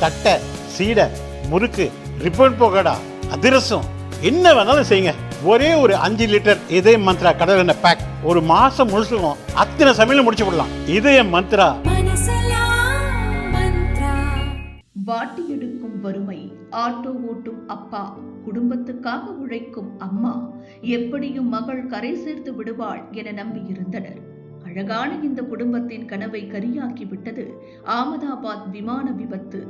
தட்டை சீடை முறுக்கு ரிப்பன் போகடா அதிரசம். என்ன வேணாலும் செய்யுங்க. ஒரே ஒரு அஞ்சு லிட்டர் இதய மந்த்ரா கடல் எண்ணெய் பேக் ஒரு மாசம் முழுசுக்கும் அத்தனை சமையலும் முடிச்சு விடலாம். இதய மந்த்ரா. வாட்டி எடுக்கும் வறுமை ஆட்டோ ஓட்டும் அப்பா குடும்பத்துக்காக உழைக்கும் அம்மா. எப்படியும் மகள் கரை சேர்த்து விடுவாள் என நம்பியிருந்தனர். அழகான இந்த குடும்பத்தின் கனவை கரியாக்கிவிட்டது ஆமதாபாத் விமான விபத்து.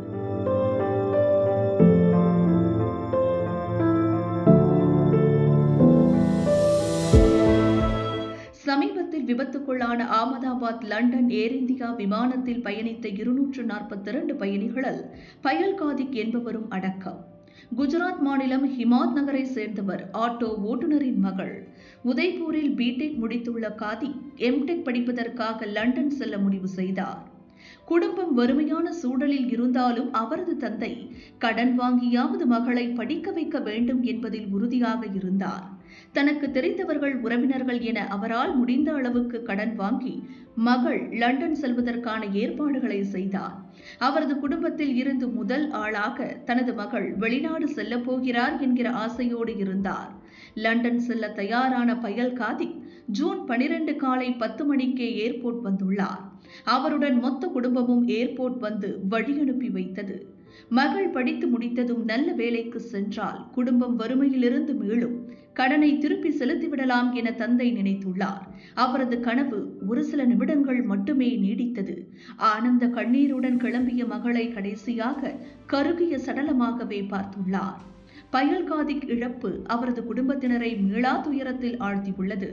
சமீபத்தில் விபத்துக்குள்ளான ஆமதாபாத் லண்டன் ஏர் இந்தியா விமானத்தில் பயணித்த இருநூற்று நாற்பத்தி இரண்டு பயணிகளில் பயல்காதிக் என்பவரும் அடக்கம். குஜராத் மாநிலம் ஹிமாத் நகரை சேர்ந்தவர் ஆட்டோ ஓட்டுநரின் மகள். உதய்பூரில் பிடெக் முடித்துள்ள காதி எம்டெக் படிப்பதற்காக லண்டன் செல்ல முடிவு செய்தார். குடும்பம் வறுமையான சூழலில் இருந்தாலும் அவரது தந்தை கடன் வாங்கியாவது மகளை படிக்க வைக்க வேண்டும் என்பதில் உறுதியாக இருந்தார். தனக்கு தெரிந்தவர்கள் உறவினர்கள் என அவரால் முடிந்த அளவுக்கு கடன் வாங்கி மகள் லண்டன் செல்வதற்கான ஏற்பாடுகளை செய்தார். அவரது குடும்பத்தில் இருந்து முதல் ஆளாக தனது மகள் வெளிநாடு செல்லப் போகிறார் என்கிற ஆசையோடு இருந்தார். லண்டன் செல்ல தயாரான பயல் காதி ஜூன் பனிரெண்டு காலை பத்து மணிக்கே ஏர்போர்ட் வந்துள்ளார். அவருடன் மொத்த குடும்பமும் ஏர்போர்ட் வந்து வழியனுப்பி வைத்தது. மகள் படித்து முடித்ததும் நல்ல வேலைக்கு சென்றால் குடும்பம் வறுமையிலிருந்து மீளும். கடனை திருப்பி செலுத்திவிடலாம் என தந்தை நினைத்துள்ளார். அவரது கனவு ஒரு சில நிமிடங்கள் மட்டுமே நீடித்தது. ஆனந்த கண்ணீருடன் கிளம்பிய மகளை கடைசியாக கருகிய சடலமாகவே பார்த்துள்ளார். பயல்காதிக் இழப்பு அவரது குடும்பத்தினரை மீளா துயரத்தில் ஆழ்த்தியுள்ளது.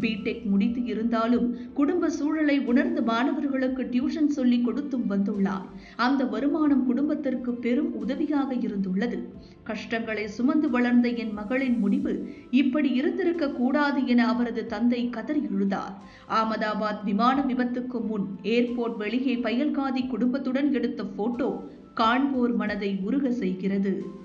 பிடெக் முடித்து இருந்தாலும் குடும்ப சூழலை உணர்ந்து மாணவர்களுக்கு டியூஷன் சொல்லி கொடுத்தும் வந்துள்ளார். அந்த வருமானம் குடும்பத்திற்கு பெரும் உதவியாக இருந்துள்ளது. கஷ்டங்களை சுமந்து வளர்ந்த என் மகளின் முடிவு இப்படி இருந்திருக்க கூடாது என அவரது தந்தை கதறி எழுதார் ஆமதாபாத் விமான விபத்துக்கு முன் ஏர்போர்ட் வெளியே பயல்காதி குடும்பத்துடன் எடுத்த போட்டோ காண்போர் மனதை உருக செய்கிறது.